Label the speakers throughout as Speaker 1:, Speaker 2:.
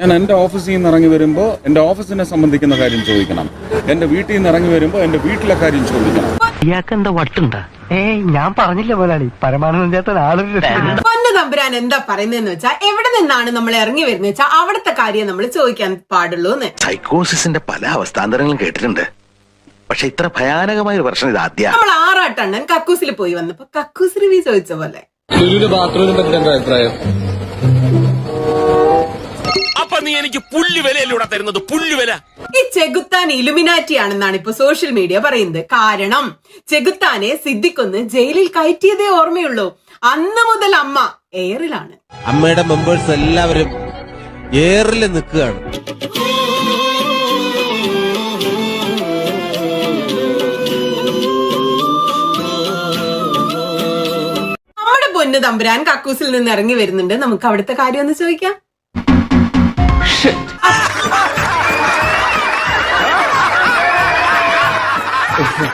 Speaker 1: ഞാൻ എന്റെ ഓഫീസിൽ നിന്ന് ഇറങ്ങി വരുമ്പോൾ എന്റെ ഓഫീസിനെ സംബന്ധിക്കുന്ന കാര്യം ചോദിക്കണം. എന്റെ വീട്ടിൽ നിന്ന് ഇറങ്ങി വരുമ്പോൾ എന്റെ വീട്ടിലെ കാര്യം ചോദിക്കണം.
Speaker 2: ഇയാൾക്ക് എന്താ വട്ടുണ്ടാ? ഏയ് ഞാൻ പറഞ്ഞില്ല മുതലാളി. പരമാനന്ദ ചേട്ടൻ ആളൊരു
Speaker 3: തമ്പുരാൻ എന്താ പറയുന്നതെന്ന് വെച്ചാൽ എവിടെ നിന്നാണ് നമ്മൾ ഇറങ്ങി വരുന്നത് വെച്ചാൽ അവിടുത്തെ കാര്യം നമ്മൾ ചോദിക്കാൻ പാടുള്ളൂ എന്ന്.
Speaker 4: സൈക്കോസിന്റെ പല അവസ്ഥാന്തരങ്ങളും കേട്ടിട്ടുണ്ട്. പക്ഷെ ഇത്ര ഭയാനകമായ ഒരു പ്രശ്നം ഇത് ആദ്യ
Speaker 3: നമ്മൾ ആറാട്ടണ്ണൻ കക്കൂസിൽ പോയി വന്നപ്പോ കക്കൂസ് റിവ്യൂ ചോദിച്ച പോലെ.
Speaker 1: ബാത്റൂമിനെ പറ്റി എന്താ അഭിപ്രായം?
Speaker 5: നീ എനിക്ക് പുല്ലുവിലൂടെ തരുന്നത്? പുല്ലുവില
Speaker 3: ഈ ചെകുത്താൻ ഇലുമിനാറ്റി ആണെന്നാണ് ഇപ്പൊ സോഷ്യൽ മീഡിയ പറയുന്നത്. കാരണം ചെകുത്താനെ സിദ്ധിക്കൊന്ന് ജയിലിൽ കയറ്റിയതേ ഓർമ്മയുള്ളൂ. അന്ന് മുതൽ അമ്മ എയറിലാണ്
Speaker 6: അമ്മയുടെ മെമ്പേഴ്സ് എല്ലാവരും എയറിൽ നിൽക്കുകയാണ്.
Speaker 3: നമ്മുടെ പൊന്നു തമ്പുരാൻ കക്കൂസിൽ നിന്ന് ഇറങ്ങി വരുന്നുണ്ട്. നമുക്ക് അവിടുത്തെ കാര്യം ഒന്ന് ചോദിക്കാം.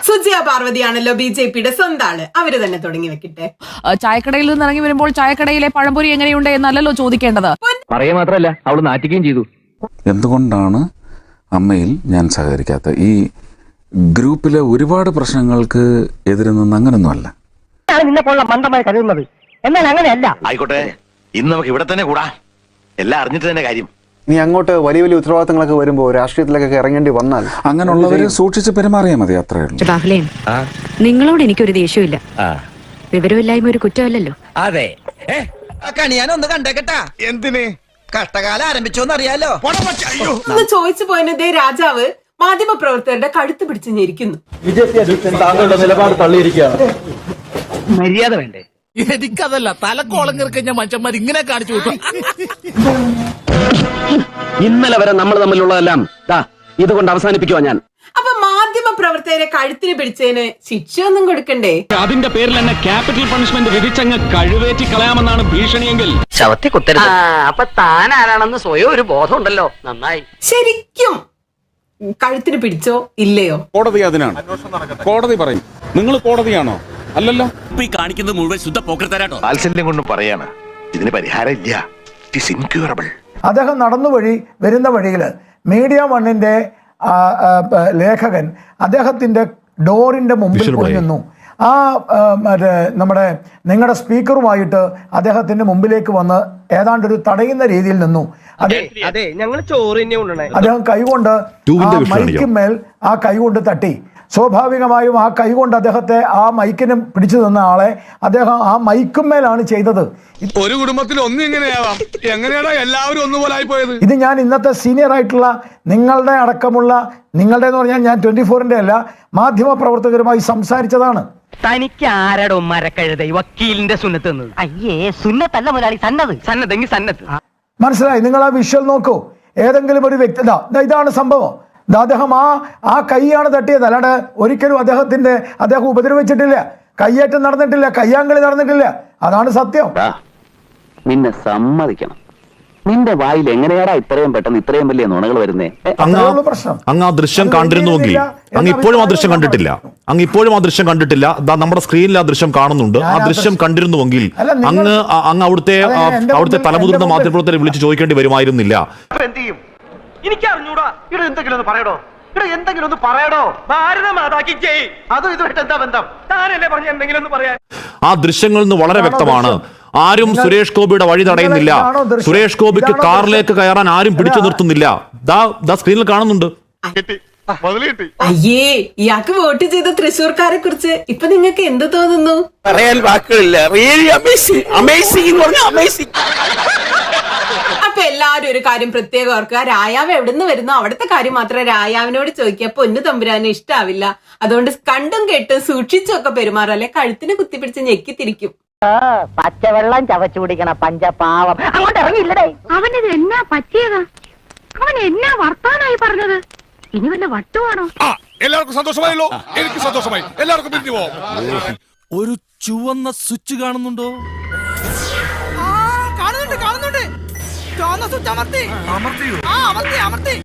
Speaker 3: സുജിയ പാർവതിയാണല്ലോ ബി ജെ പിയുടെ സ്വന്തം ആൾ. അവർ തന്നെ തുടങ്ങി വെക്കട്ടെ.
Speaker 7: ചായക്കടയിൽ നിന്ന് ഇറങ്ങി വരുമ്പോൾ ചായക്കടയിലെ പഴംപൊരി എങ്ങനെയുണ്ട് എന്നല്ലല്ലോ ചോദിക്കേണ്ടത്.
Speaker 2: പറയുക മാത്രല്ല അവൾ നാറ്റിക്കുകയും ചെയ്തു.
Speaker 1: എന്തുകൊണ്ടാണ് അമ്മയിൽ ഞാൻ സഹകരിക്കാത്ത ഈ ഗ്രൂപ്പിലെ ഒരുപാട് പ്രശ്നങ്ങൾക്ക് എതിരെ നിന്ന് അങ്ങനൊന്നുമല്ല.
Speaker 2: നിന്നെ പോലുള്ള മന്ദമായി കരുതുന്നത്. എന്നാൽ അങ്ങനെയല്ല.
Speaker 4: ആയിക്കോട്ടെ ഇന്ന് നമുക്ക് ഇവിടെ തന്നെ കൂടാ. എല്ലാം അറിഞ്ഞിട്ട് തന്നെ കാര്യം.
Speaker 8: ഇനി അങ്ങോട്ട് വലിയ വലിയ ഉത്തരവാദിത്തങ്ങളൊക്കെ വരുമ്പോൾ രാഷ്ട്രീയത്തിലൊക്കെ ഇറങ്ങേണ്ടി വന്നാൽ
Speaker 1: അങ്ങനെയുള്ളവരെ സൂക്ഷിച്ച് പെരുമാറിയാൽ മതി അത്രേ ഉള്ളൂ.
Speaker 9: ബാഹുലേൻ നിങ്ങളോട് എനിക്കൊരു ദേഷ്യമില്ല വിവരമില്ലായ്മ ഒരു കുറ്റമല്ലല്ലോ.
Speaker 6: അതെ.
Speaker 10: കണിയാനൊന്ന് കണ്ടേക്കട്ടാ. എന്തിന്? കഷ്ടകാലം ആരംഭിച്ചോന്ന് അറിയാലോ
Speaker 3: ഒന്ന് ചോദിച്ചു പോയതേ രാജാവ് മാധ്യമ പ്രവർത്തകരുടെ കഴുത്ത് പിടിച്ച് ഞെരിക്കുന്നു.
Speaker 2: മര്യാദ വേണ്ടേ?
Speaker 5: എനിക്കതല്ല തലക്കോളം കിറക്കഞ്ഞ മനുഷ്യന്മാർ ഇങ്ങനെ കാണിച്ചു വിട്ടു
Speaker 2: ഇന്നലെ വരെ നമ്മൾ തമ്മിലുള്ളതെല്ലാം ദാ ഇതുകൊണ്ട് അവസാനിപ്പിക്കുവാ ഞാൻ.
Speaker 3: അപ്പൊ മാധ്യമ പ്രവർത്തകരെ കഴുത്തിന് പിടിച്ചതിന് ശിക്ഷയൊന്നും കൊടുക്കണ്ടേ?
Speaker 5: അതിന്റെ പേരിൽ തന്നെ ക്യാപിറ്റൽ പണിഷ്മെന്റ് വിധിച്ചങ്ങ് കഴിവേറ്റി കളയാമെന്നാണ് ഭീഷണിയെങ്കിൽ.
Speaker 2: ശവത്തെ കുത്തരുത്. അപ്പൊ താൻ ആരാണെന്ന് സ്വയം ഒരു ബോധം ഉണ്ടല്ലോ നന്നായി.
Speaker 3: ശരിക്കും കഴുത്തിന് പിടിച്ചോ ഇല്ലയോ?
Speaker 1: കോടതി അതിനാണ്. കോടതി പറയും. നിങ്ങൾ കോടതിയാണോ? അല്ലല്ലോ.
Speaker 5: ഇപ്പൊ ഈ കാണിക്കുന്നത് മുഴുവൻ ശുദ്ധ പോക്കർത്തരാട്ടോ
Speaker 4: വാത്സല്യം കൊണ്ട് പറയാണ്. ഇതിന് പരിഹാരം ഇല്ല ഇറ്റ് ഇൻക്യൂറബിൾ
Speaker 11: അദ്ദേഹം നടന്നു വഴി വരുന്ന വഴിയിൽ മീഡിയ പ- ലേഖകൻ അദ്ദേഹത്തിന്റെ ഡോറിന്റെ മുമ്പിൽ പോയി നിന്നു. ആ മറ്റേ നമ്മുടെ നിങ്ങളുടെ സ്പീക്കറുമായിട്ട് അദ്ദേഹത്തിന്റെ മുമ്പിലേക്ക് വന്ന് ഏതാണ്ട് ഒരു തടയുന്ന രീതിയിൽ നിന്നു. അതെ.
Speaker 2: അതെ ഞങ്ങൾ ചോറ് തന്നെ കൊണ്ടുവന്നേ
Speaker 11: അദ്ദേഹം കൈകൊണ്ട് ആ മൈക്കിന്മേൽ ആ കൈകൊണ്ട് തട്ടി. സ്വാഭാവികമായും ആ കൈകൊണ്ട് അദ്ദേഹത്തെ ആ മൈക്കിന് പിടിച്ചു നിന്ന ആളെ അദ്ദേഹം ആ മൈക്കുമേലാണ് ചെയ്തത്.
Speaker 5: ഒരു കുടുംബത്തിൽ ഒന്നിങ്ങനെയാവാം എല്ലാവരും ഒന്നുപോലെ പോയത്
Speaker 11: ഇത് ഞാൻ ഇന്നത്തെ സീനിയർ ആയിട്ടുള്ള നിങ്ങളുടെ അടക്കമുള്ള നിങ്ങളുടെ എന്ന് പറഞ്ഞാൽ ഞാൻ ട്വന്റി ഫോറിന്റെ അല്ല മാധ്യമ പ്രവർത്തകരുമായി സംസാരിച്ചതാണ്.
Speaker 2: തനിക്ക് ആരടോ മരക്കഴുത വക്കീലിന്റെ സുന്നത്ത് അയ്യേ സുന്നത്തല്ല മുതലാളി സന്നത്. സന്നദ്ധെങ്കിൽ
Speaker 11: മനസ്സിലായി? നിങ്ങൾ ആ വിഷ്വൽ നോക്കൂ. ഏതെങ്കിലും ഒരു വ്യക്തി ഇതാണ് സംഭവം. അദ്ദേഹം ആ ആ കൈയാണ് തട്ടിയത്. അല്ലാണ്ട് ഒരിക്കലും അദ്ദേഹത്തിന്റെ അദ്ദേഹം ഉപദ്രവിച്ചിട്ടില്ല. കയ്യേറ്റം നടന്നിട്ടില്ല. കയ്യാങ്കളി നടന്നിട്ടില്ല. അതാണ് സത്യം.
Speaker 2: നിന്നെ സമ്മതിക്കണം. നിന്റെ വായിൽ എങ്ങനെയാടാ ഇത്രയും പെട്ടെന്ന് ഇത്രയും വലിയ നുണകൾ വരുന്നേ?
Speaker 11: അങ്ങ് പ്രശ്നം.
Speaker 12: അങ്ങ് ആ ദൃശ്യം കണ്ടിരുന്നുവെങ്കിൽ അങ്ങ് ഇപ്പോഴും ആ ദൃശ്യം കണ്ടിട്ടില്ല. അങ്ങ് ഇപ്പോഴും ആ ദൃശ്യം കണ്ടിട്ടില്ല. ദാ നമ്മുടെ സ്ക്രീനിൽ ആ ദൃശ്യം കാണുന്നുണ്ട്. ആ ദൃശ്യം കണ്ടിരുന്നുവെങ്കിൽ
Speaker 11: അല്ല, നിങ്ങൾ-
Speaker 12: അങ്ങ് ആ- അങ്ങ് അവിടുത്തെ
Speaker 11: അതെ,
Speaker 12: ആ, അവിടുത്തെ തലമുതിർന്ന
Speaker 11: മുമ്പിൽ-
Speaker 12: മാധ്യമപ്രവർത്തകരെ വിളിച്ച് ചോദിക്കേണ്ടി വരുമായിരുന്നില്ല.
Speaker 2: എന്ത് ചെയ്യും? ഇവിടെ എന്തെങ്കിലും ഒന്ന് പറയടോ. ഇവിടെ എന്തെങ്കിലും ഒന്ന് പറയടോ. ഭാരത മാതാക്കി ജയ്. അതും ഇതുമായിട്ട് എന്താ ബന്ധം? താനല്ലേ പറഞ്ഞ എന്തെങ്കിലും ഒന്ന് പറയാൻ
Speaker 12: ആ ദൃശ്യങ്ങളിൽ നിന്ന് വളരെ വ്യക്തമാണ്.
Speaker 11: ദൃശ്യം?
Speaker 12: ആരും സുരേഷ് ഗോപിയുടെ വഴി തടയുന്നില്ല. സുരേഷ് ഗോപിക്ക് കാറിലേക്ക് കയറാൻ ആരും പിടിച്ചു നിർത്തുന്നില്ല. ദാ ദാ സ്ക്രീനിൽ കാണുന്നുണ്ട്.
Speaker 3: അയ്യേ ഇയാൾക്ക് വോട്ട് ചെയ്ത തൃശ്ശൂർക്കാരെ കുറിച്ച് ഇപ്പൊ നിങ്ങൾക്ക് എന്ത് തോന്നുന്നു?
Speaker 5: പറയാൻ വാക്കുകളില്ല. റിയലി അമേസിംഗ് അമേസിംഗ് എന്ന് പറഞ്ഞാൽ അമേസിംഗ്
Speaker 3: അപ്പൊ എല്ലാരും ഒരു കാര്യം പ്രത്യേകം ഓർക്കുക. രായാവ് എവിടുന്ന് വരുന്നു? അവിടുത്തെ കാര്യം മാത്രം രായാവിനോട് ചോദിക്കുക. പൊന്നു തമ്പുരാന് ഇഷ്ടാവില്ല. അതുകൊണ്ട് കണ്ടും കേട്ടും സൂക്ഷിച്ചും ഒക്കെ പെരുമാറും. അല്ലെ കഴുത്തിന് കുത്തിപ്പിടിച്ച് ഞെക്കി തിരിക്കും.
Speaker 2: പച്ചവെള്ളം ചവച്ചു കുടിക്കണ പഞ്ചപാവം. അങ്ങോട്ട് ഇറങ്ങിയില്ലടേ
Speaker 9: അവനത് എന്നാ പറ്റിയതാ? അവൻ എന്നാ വർത്താനായി പറഞ്ഞത്? ഇനി വല്ല വട്ടുവാണോ?
Speaker 5: എല്ലാവർക്കും സന്തോഷമായല്ലോ. എനിക്ക് സന്തോഷമായി. എല്ലാവർക്കും പിരിഞ്ഞു പോവാം. ഒരു ചുവന്ന സ്വിച്ച് കാണുന്നുണ്ടോ?
Speaker 10: കാണുന്നുണ്ട് കാണുന്നുണ്ട്. ചുവന്ന സ്വിച്ച് അമർത്തി. അമർത്തിയോ? ആ അമർത്തി അമർത്തി.